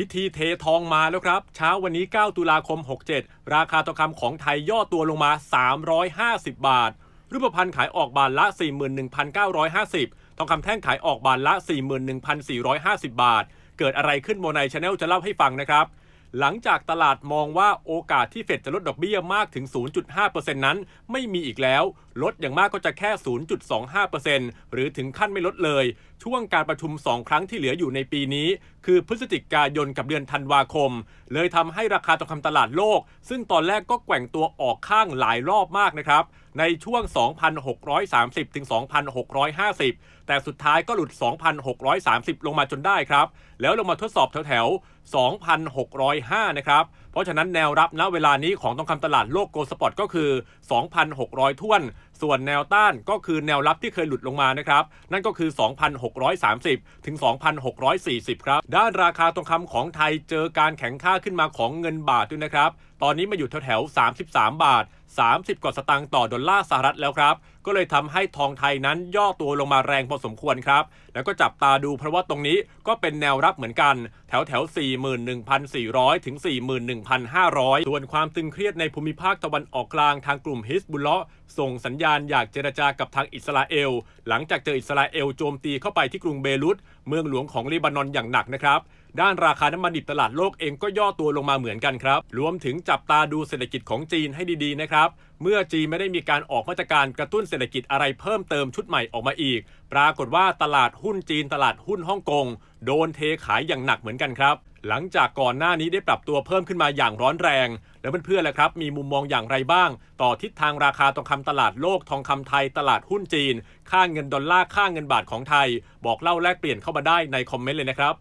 พิธีเททองมาแล้วครับ เช้าวันนี้ 9 ตุลาคม 67 ราคาทองคำของไทยย่อตัวลงมา 350 บาท รูปพรรณขายออกบาทละ 41,950 ทองคำแท่งขายออกบาทละ 41,450 บาท เกิดอะไรขึ้นโมไนชาแนลจะเล่าให้ฟังนะครับ หลังจากตลาดมองว่าโอกาสที่เฟดจะลดดอกเบี้ยมากถึง 0.5%นั้น ไม่มีอีกแล้ว ลดอย่างมากก็จะแค่ 0.25%หรือถึงขั้นไม่ลดเลย ช่วงการประชุม 2 ครั้งที่เหลืออยู่ในปีนี้ คือพฤศจิกายนกับเดือนธันวาคม เลยทำให้ราคาทองคำตลาดโลก ซึ่งตอนแรกก็แกว่งตัวออกข้างหลายรอบมากนะครับในช่วง 2,630 ถึง 2,650 แต่สุดท้ายก็หลุด 2,630 ลงมาจนได้ครับ แล้วลงมาทดสอบแถวๆ 2,600 2,605 นะครับ เพราะฉะนั้นแนวรับณเวลานี้ของทองคำตลาดโลกโกลสปอร์ตก็คือ 2,600 ท่วน ส่วนแนวต้านก็คือแนวรับที่เคยหลุดลงมานะครับ นั่นก็คือ 2,630 ถึง 2,640 ครับ ด้านราคาทองคำของไทยเจอการแข็งค่าขึ้นมาของเงินบาทด้วยนะครับ ตอนนี้มาอยู่แถวๆ33 บาท 30 กว่าสตางค์ต่อดอลลาร์สหรัฐแล้วครับ ก็เลยทำให้ทองไทยนั้นย่อตัวลงมาแรงพอสมควรครับ แล้วก็จับตาดูเพราะว่าตรงนี้ก็เป็นแนวรับเหมือนกัน แถวแถว 41,400 ถึง 41,500 ส่วนความตึงเครียดในภูมิภาคตะวันออกกลางทางกลุ่มฮิสบุลเลาะห์ส่งสัญญาณอยากเจรจากับทางอิสราเอล หลังจากเจออิสราเอลโจมตีเข้าไปที่กรุงเบรุตเมืองหลวงของเลบานอนอย่างหนักนะครับ ด้านราคาน้ำมันดิบตลาดโลกเองก็ย่อตัวลงมาเหมือนกันครับ รวมถึงจับตาดูเศรษฐกิจของจีนให้ดีๆนะครับ เมื่อจีนไม่ได้มีการออกมาตรการกระตุ้นเศรษฐกิจอะไรเพิ่มเติมชุดใหม่ออกมาอีก ปรากฏว่าตลาดหุ้นจีนตลาดหุ้นฮ่องกงโดนเทขายอย่างหนักเหมือนกันครับ หลังจากก่อนหน้านี้ได้ปรับตัวเพิ่มขึ้นมาอย่างร้อนแรง แล้วเพื่อนๆล่ะครับ มีมุมมองอย่างไรบ้าง ต่อทิศทางราคาทองคำตลาดโลกทองคำไทยตลาดหุ้นจีน ค่าเงินดอลลาร์ค่าเงินบาทของไทย บอกเล่าแลกเปลี่ยนเข้ามาได้ในคอมเมนต์เลยนะครับ